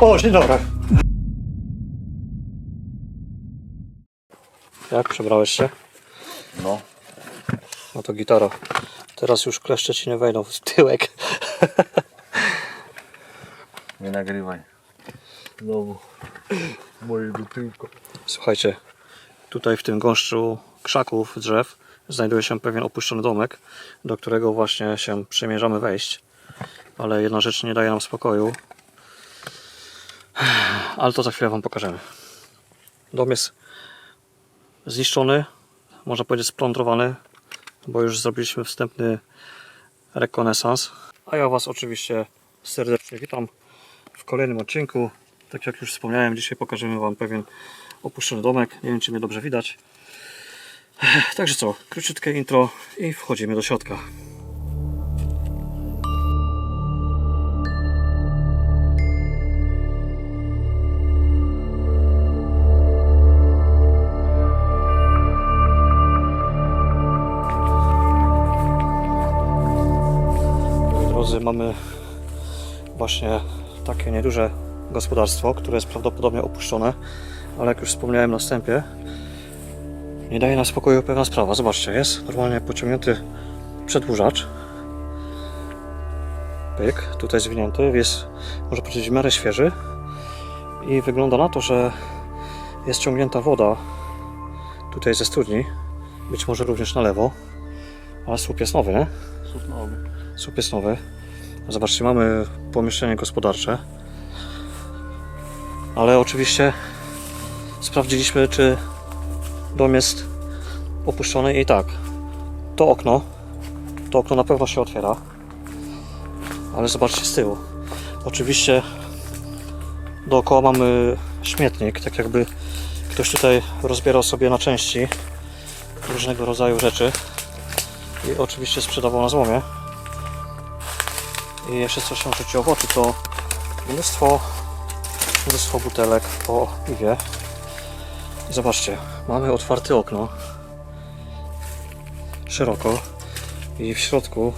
O, dzień dobry. Jak przebrałeś się? No. No to gitara. Teraz już kleszcze ci nie wejdą w tyłek. Nie nagrywaj. Znowu. Moje do tyłka. Słuchajcie, tutaj w tym gąszczu krzaków, drzew znajduje się pewien opuszczony domek, do którego właśnie się przymierzamy wejść. Ale jedna rzecz nie daje nam spokoju. Ale to za chwilę Wam pokażemy. Dom jest zniszczony, można powiedzieć splądrowany, bo już zrobiliśmy wstępny rekonesans. A ja Was oczywiście serdecznie witam w kolejnym odcinku. Tak jak już wspomniałem, dzisiaj pokażemy Wam pewien opuszczony domek. Nie wiem, czy mnie dobrze widać. Także co, króciutkie intro i wchodzimy do środka. Mamy właśnie takie nieduże gospodarstwo, które jest prawdopodobnie opuszczone, ale jak już wspomniałem na wstępie, nie daje nam spokoju pewna sprawa. Zobaczcie, jest normalnie pociągnięty przedłużacz. Pyk, tutaj zwinięty, jest, można powiedzieć, w miarę świeży. I wygląda na to, że jest ciągnięta woda tutaj ze studni. Być może również na lewo. Ale słup jest nowy, nie? Sutnowy. Słup jest nowy. Zobaczcie, mamy pomieszczenie gospodarcze. Ale oczywiście sprawdziliśmy, czy dom jest opuszczony i tak. To okno, to okno na pewno się otwiera. Ale zobaczcie z tyłu. Oczywiście dookoła mamy śmietnik, tak jakby ktoś tutaj rozbierał sobie na części różnego rodzaju rzeczy i oczywiście sprzedawał na złomie. I jeszcze co się rzuciło w oczy, to mnóstwo, mnóstwo butelek po piwie. Zobaczcie, mamy otwarte okno. Szeroko. I w środku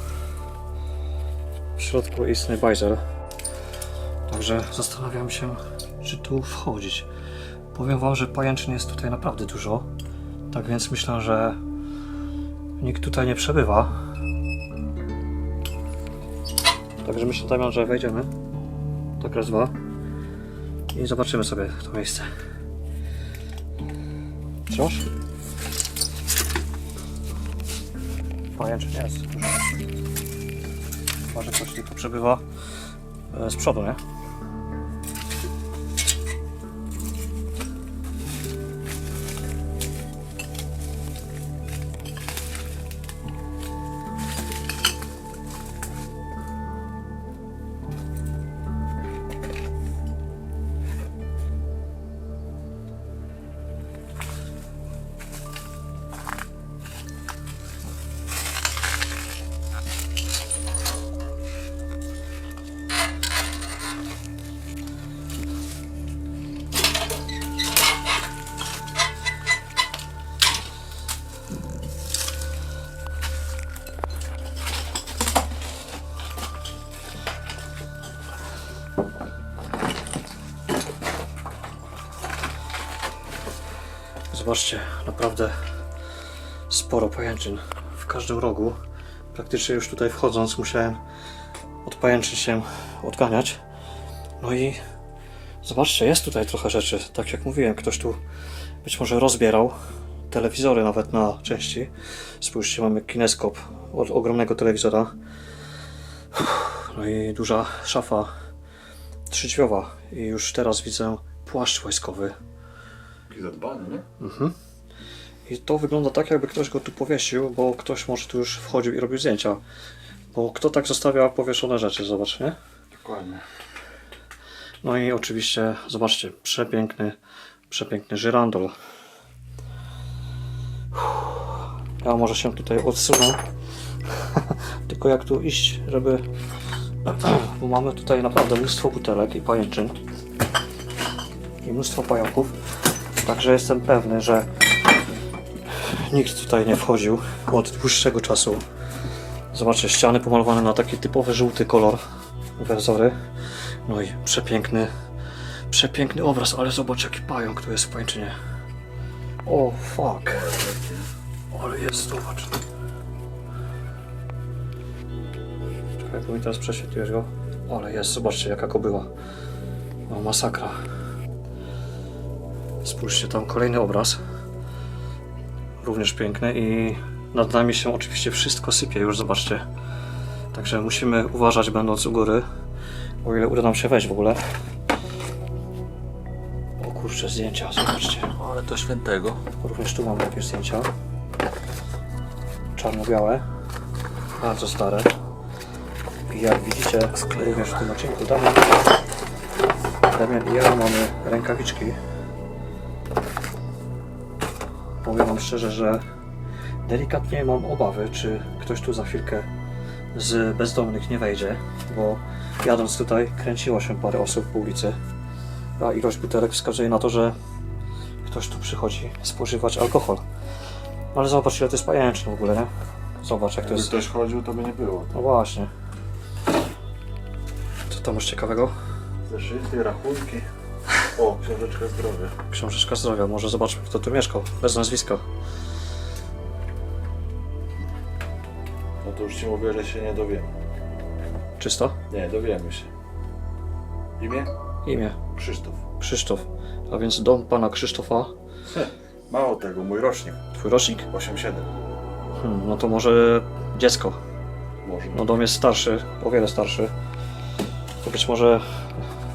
w środku istnieje bajzer. Także zastanawiam się, czy tu wchodzić. Powiem Wam, że pajęczyn jest tutaj naprawdę dużo. Tak więc myślę, że nikt tutaj nie przebywa. Także myślę, Damian, że wejdziemy. Tak raz, dwa. I zobaczymy sobie to miejsce. Cóż? Pajęczyn jest. Może ktoś tylko przebywa e, z przodu, nie? Zobaczcie, naprawdę sporo pajęczyn w każdym rogu. Praktycznie już tutaj wchodząc musiałem od pajęczyn się odganiać. No i zobaczcie, jest tutaj trochę rzeczy. Tak jak mówiłem, ktoś tu być może rozbierał telewizory nawet na części. Spójrzcie, mamy kineskop od ogromnego telewizora. No i duża szafa trzydźwiowa. I już teraz widzę płaszcz wojskowy. Taki zadbany, nie? I to wygląda tak, jakby ktoś go tu powiesił, bo ktoś może tu już wchodził i robił zdjęcia. Bo kto tak zostawia powieszone rzeczy, zobacz, nie? Dokładnie. No i oczywiście, zobaczcie, przepiękny, przepiękny żyrandol. Ja może się tutaj odsunę. Tylko jak tu iść, żeby... Bo mamy tutaj naprawdę mnóstwo butelek i pajęczyn. I mnóstwo pająków. Także jestem pewny, że nikt tutaj nie wchodził od dłuższego czasu. Zobaczcie, ściany pomalowane na taki typowy żółty kolor werzory. No i przepiękny, przepiękny obraz, ale zobacz jaki pająk tu jest w pańczynie. O fuck. Ale jest, zobacz. Czekaj, bo mi teraz prześwietliłeś go. Ale jest, zobaczcie jaka kobyła. No masakra. Spójrzcie, tam kolejny obraz. Również piękny i nad nami się oczywiście wszystko sypie, już zobaczcie. Także musimy uważać będąc u góry, o ile uda nam się wejść w ogóle. O kurczę, zdjęcia, zobaczcie. Ale to świętego. Również tu mamy jakieś zdjęcia. Czarno-białe. Bardzo stare. I jak widzicie, również w tym odcinku Damian, Damian i ja mamy rękawiczki. Szczerze, że delikatnie mam obawy, czy ktoś tu za chwilkę z bezdomnych nie wejdzie, bo jadąc tutaj kręciło się parę osób po ulicy, a ilość butelek wskazuje na to, że ktoś tu przychodzi spożywać alkohol. Ale zobacz ile to jest pajęczne w ogóle, nie? Zobacz jak to jest... ktoś chodził, to by nie było. No właśnie. Co tam masz ciekawego? Zeszyty, rachunki. O, książeczka zdrowia. Książeczka zdrowia. Może zobaczmy kto tu mieszkał. Bez nazwiska. No to już ci mówię, że się nie dowiemy. Czysto? Nie, dowiemy się. Imię? Imię. Krzysztof. Krzysztof. A więc dom pana Krzysztofa. Mało tego, mój rocznik. Twój rocznik? 8-7. Hmm, no to może dziecko. Może. No dom jest starszy, o wiele starszy. To być może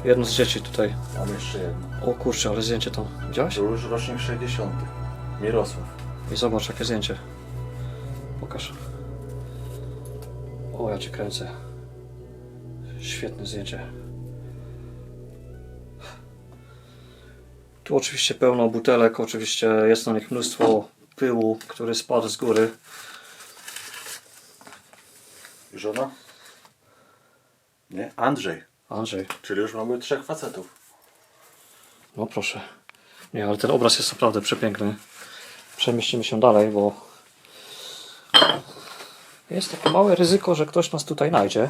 jedno z dzieci tutaj. Mam jeszcze jedno. O kurczę, ale zdjęcie tam. Widziałeś? To już rocznik 60. Mirosław. I zobacz jakie zdjęcie. Pokaż. O, ja cię kręcę. Świetne zdjęcie. Tu oczywiście pełno butelek, oczywiście jest na nich mnóstwo pyłu, który spadł z góry. Żona? Nie? Andrzej. Andrzej, Czyli już mamy trzech facetów. no proszę. Nie, ale ten obraz jest naprawdę przepiękny. Przemieścimy się dalej, bo jest takie małe ryzyko, że ktoś nas tutaj znajdzie.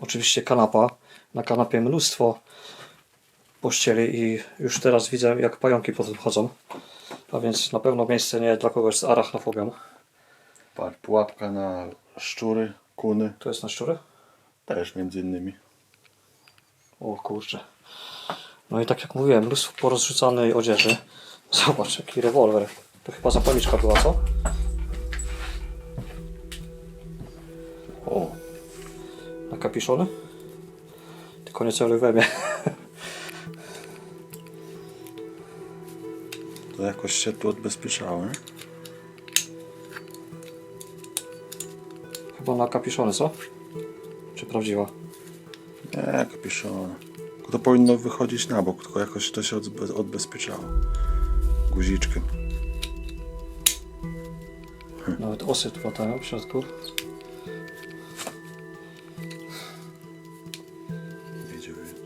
Oczywiście kanapa. Na kanapie mnóstwo pościeli i już teraz widzę, jak pająki po tym chodzą. A więc na pewno miejsce nie dla kogoś z arachnofobią. Patrz, pułapka na szczury, kuny. To jest na szczury? Też między innymi. O kurczę. No i tak jak mówiłem, mnóstwo porozrzucanej odzieży. Zobacz, jaki rewolwer. To chyba zapalniczka była, co? O. Na kapiszony? Tylko nie celuj we mnie. To jakoś się tu odbezpieczało, nie? Chyba na kapiszony, co? Czy prawdziwa? Nie, kapiszon. To powinno wychodzić na bok, tylko jakoś to się odbe- odbezpieczało. Guziczkiem. Nawet osy tu latają w środku.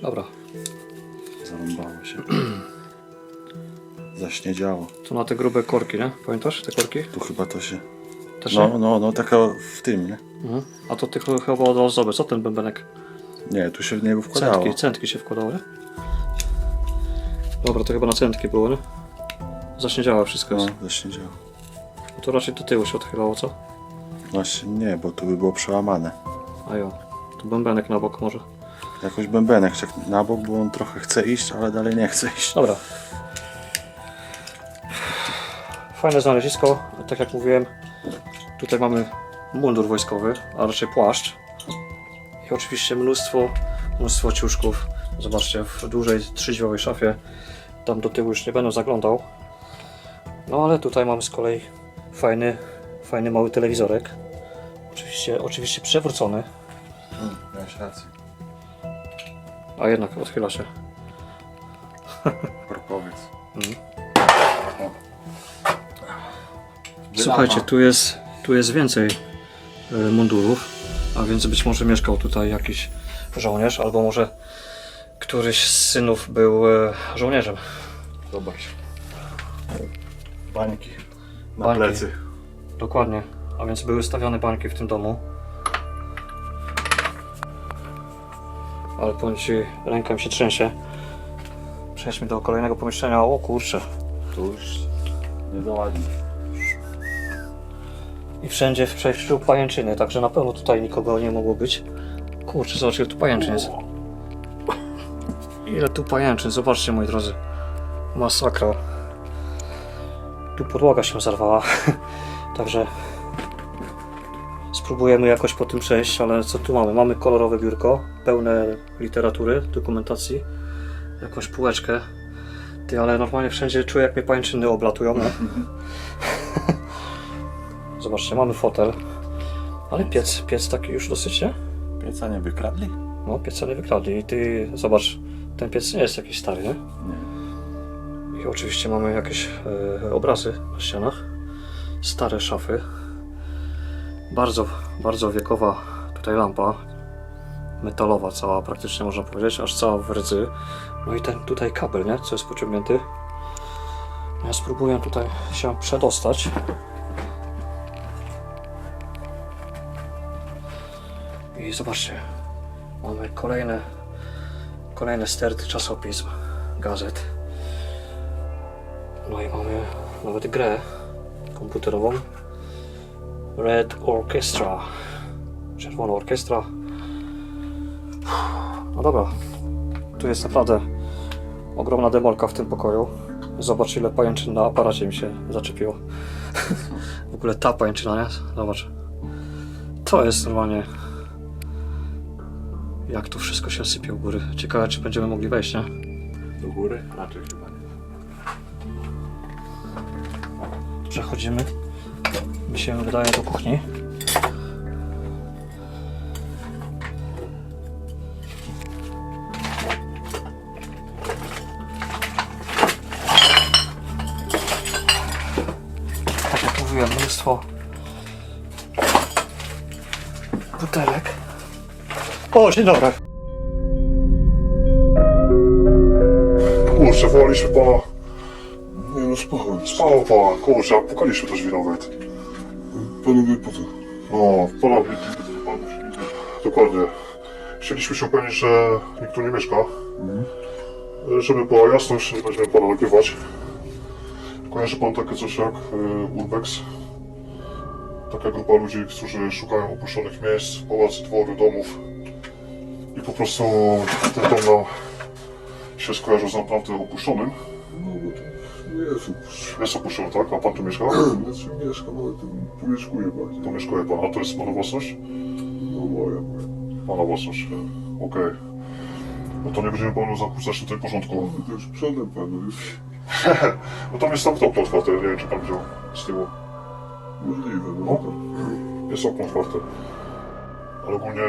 Dobra, zarąbało się. Zaśniedziało. tu na te grube korki, nie? Pamiętasz te korki? Tu chyba to się... Też No, nie? no, no, taka w tym, nie? Mhm. A to tylko chyba od ozdoby. Co ten bębenek? Nie, tu się w niego wkładało. Centki, centki się wkładały, nie? Dobra, to chyba na centki było, nie? Zaśniedziałe wszystko No, jest. zaśniedziało. To raczej do tyłu się odchylało, co? Właśnie nie, bo tu by było przełamane. A jo, tu bębenek na bok może. Jakoś bębenek tak na bok, bo on trochę chce iść, ale dalej nie chce iść. Dobra. Fajne znalezisko, tak jak mówiłem. Tutaj mamy mundur wojskowy, a raczej płaszcz. I oczywiście mnóstwo, mnóstwo ciuszków. Zobaczcie, w dużej trzydźwiowej szafie. Tam do tyłu już nie będę zaglądał. No ale tutaj mamy z kolei fajny, fajny mały telewizorek. Oczywiście, oczywiście przewrócony, Hmm, miałeś rację. a jednak odchyla się. Korkowiec. Słuchajcie, tu jest, tu jest więcej e, mundurów, a więc być może mieszkał tutaj jakiś żołnierz, albo może któryś z synów był e, żołnierzem. Zobacz. Bańki. Na Bańki. plecy. Dokładnie. A więc były stawiane bańki w tym domu. Ale powiem Ci, ręka mi się trzęsie. Przejdźmy do kolejnego pomieszczenia. O kurczę. Tu już nie załadzi. I wszędzie w przejściu pajęczyny, także na pewno tutaj nikogo nie mogło być. Kurczę, zobaczcie, ile tu pajęczyn jest. Ile tu pajęczyn, zobaczcie moi drodzy. Masakra. Tu podłoga się zarwała. Także spróbujemy jakoś po tym przejść, ale co tu mamy? Mamy kolorowe biurko, pełne literatury, dokumentacji, jakąś półeczkę. Ty, ale normalnie wszędzie czuję, jak mnie pajęczyny oblatują. Zobaczcie, mamy fotel. Ale piec, piec taki już dosyć, nie? Pieca nie wykradli? No, pieca nie wykradli. I ty, zobacz, ten piec nie jest jakiś stary, nie? Nie. I oczywiście mamy jakieś e, obrazy na ścianach. Stare szafy. Bardzo, bardzo wiekowa tutaj lampa. Metalowa cała praktycznie można powiedzieć, aż cała w rdzy. No i ten tutaj kabel, nie? Co jest pociągnięty. Ja spróbuję tutaj się przedostać. I zobaczcie, mamy kolejne, kolejne sterty czasopism, gazet. No i mamy nawet grę komputerową. Red Orchestra. Czerwona orkiestra. No dobra. Tu jest naprawdę ogromna demolka w tym pokoju. Zobacz ile pajęczyn na aparacie mi się zaczepiło. w ogóle ta pajęczyna, nie? Zobacz. To jest normalnie... Jak tu wszystko się sypie u góry. Ciekawe czy będziemy mogli wejść, nie? Do góry? Raczej chyba nie. Przechodzimy. Mi się wydaje do kuchni. Tak jak mówiłem, mnóstwo butelek. O, dzień dobry. Kurczę, wołaliśmy pana. Nie no, spałem. Spało pan, kurczę, a pukaliśmy też wino nawet. Panowie po co? No, pana... Dokładnie. Chcieliśmy się upewnić, że nikt tu nie mieszka. Żeby była jasność, nie będziemy pana nagrywać. Kojarzy pan takie coś jak y, Urbex? Taka grupa ludzi, którzy szukają opuszczonych miejsc, pałacy, dwory, domów. I po prostu ten dom nam się skojarzył z naprawdę opuszczonym. No bo to jest upuszczone. Jest opuszczony, tak? A pan tu mieszka? Znaczy mieszkam, ale to pomieszkuję bardziej. Pomieszkuje pan, a to jest pana własność? No moja, moja. Pana własność. Okej. No to nie będziemy panu zakłócać tutaj porządku. No to już przodem panu już No tam jest okno otwarte, nie wiem czy pan widział z tyłu. możliwe, no No. to. Jest okno otwarte. Ale ogólnie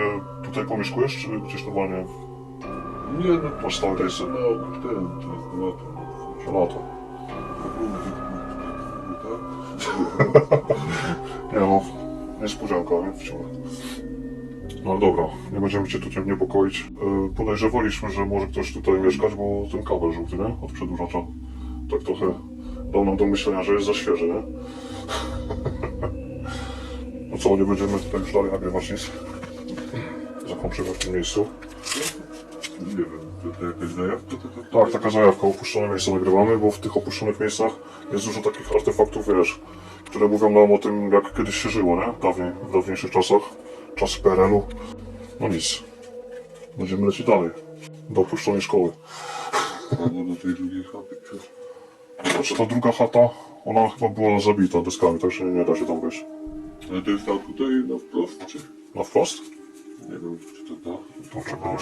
tutaj pomieszkujesz, czy gdzieś normalnie Nie no, masz stałe miejsce? no ten, to jest na to. Na lato. Nie no, niespodzianka, nie? Wciąż. No dobra, nie będziemy cię tutaj niepokoić. Yy, podejrzewaliśmy, że może ktoś tutaj mieszkać, bo ten kabel żółty, nie? Od przedłużacza. Tak trochę dał nam do myślenia, że jest za świeży, nie? No co, nie będziemy tutaj już dalej nagrywać nic. Zakończymy w tym miejscu. Nie wiem, jakaś zajawka? Tak, taka zajawka, opuszczone miejsca nagrywamy, bo w tych opuszczonych miejscach jest dużo takich artefaktów, wiesz, które mówią nam o tym, jak kiedyś się żyło, nie? Dawniej, w dawniejszych czasach, czasy PRL-u. No nic. Będziemy lecieć dalej. Do opuszczonej szkoły. Albo do tej drugiej chaty. Znaczy ta druga chata, ona chyba była zabita deskami, także nie da się tam wejść. Ale to jest tam tutaj na wprost, czy? Na wprost? Nie wiem, czy to. To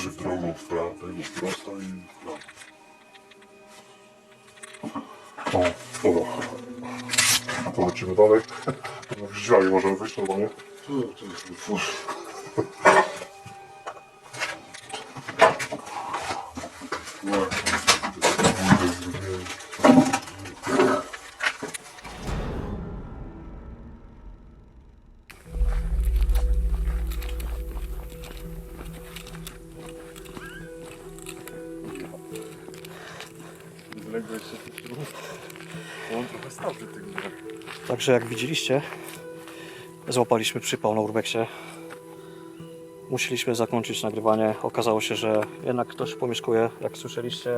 w drugą, w prawo, w prosto i w prawo. O, dobra. To lecimy dalej. Z drzwiami możemy wyjść normalnie. Co to jest? Fusz. Także jak widzieliście, Złapaliśmy przypał na urbexie. Musieliśmy zakończyć nagrywanie. Okazało się, że jednak ktoś pomieszkuje. Jak słyszeliście,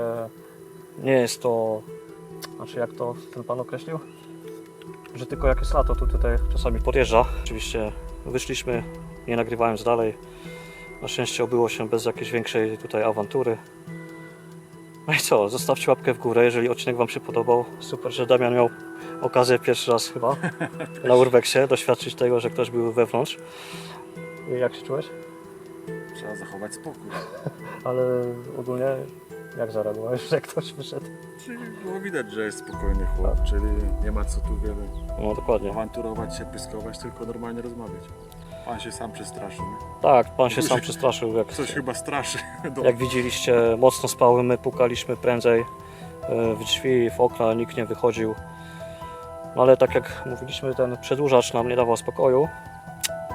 nie jest to. Znaczy, jak to ten pan określił? Że tylko jak jest lato, to tutaj czasami podjeżdża. Oczywiście wyszliśmy, nie nagrywając dalej. Na szczęście obyło się bez jakiejś większej tutaj awantury. No i co, zostawcie łapkę w górę, jeżeli odcinek Wam się podobał. Super, że Damian miał okazję pierwszy raz chyba na Urbexie doświadczyć tego, że ktoś był wewnątrz. I jak się czułeś? Trzeba zachować spokój. Ale ogólnie jak zareagowałeś, że ktoś wyszedł? Czyli było widać, że jest spokojny chłop, czyli nie ma co tu wiele No dokładnie. awanturować się, pyskować, tylko normalnie rozmawiać. Pan się sam przestraszył. Tak, pan się sam przestraszył. Jak, Coś chyba straszy. Jak widzieliście, mocno spały, my pukaliśmy prędzej e, w drzwi, w okna, nikt nie wychodził. No ale tak jak mówiliśmy, ten przedłużacz nam nie dawał spokoju.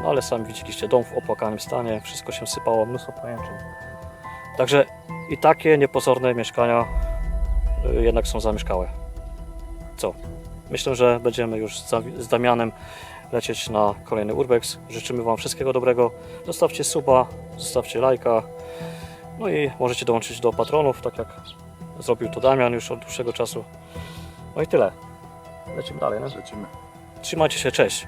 No ale sami widzieliście, dom w opłakanym stanie, wszystko się sypało, mnóstwo pajęczyn. Także i takie niepozorne mieszkania y, jednak są zamieszkałe. Co? Myślę, że będziemy już z Damianem lecieć na kolejny Urbex. Życzymy Wam wszystkiego dobrego. Zostawcie suba, zostawcie lajka. No i możecie dołączyć do patronów, tak jak zrobił to Damian już od dłuższego czasu. No i tyle. Lecimy dalej. Nie? Lecimy. Trzymajcie się, cześć.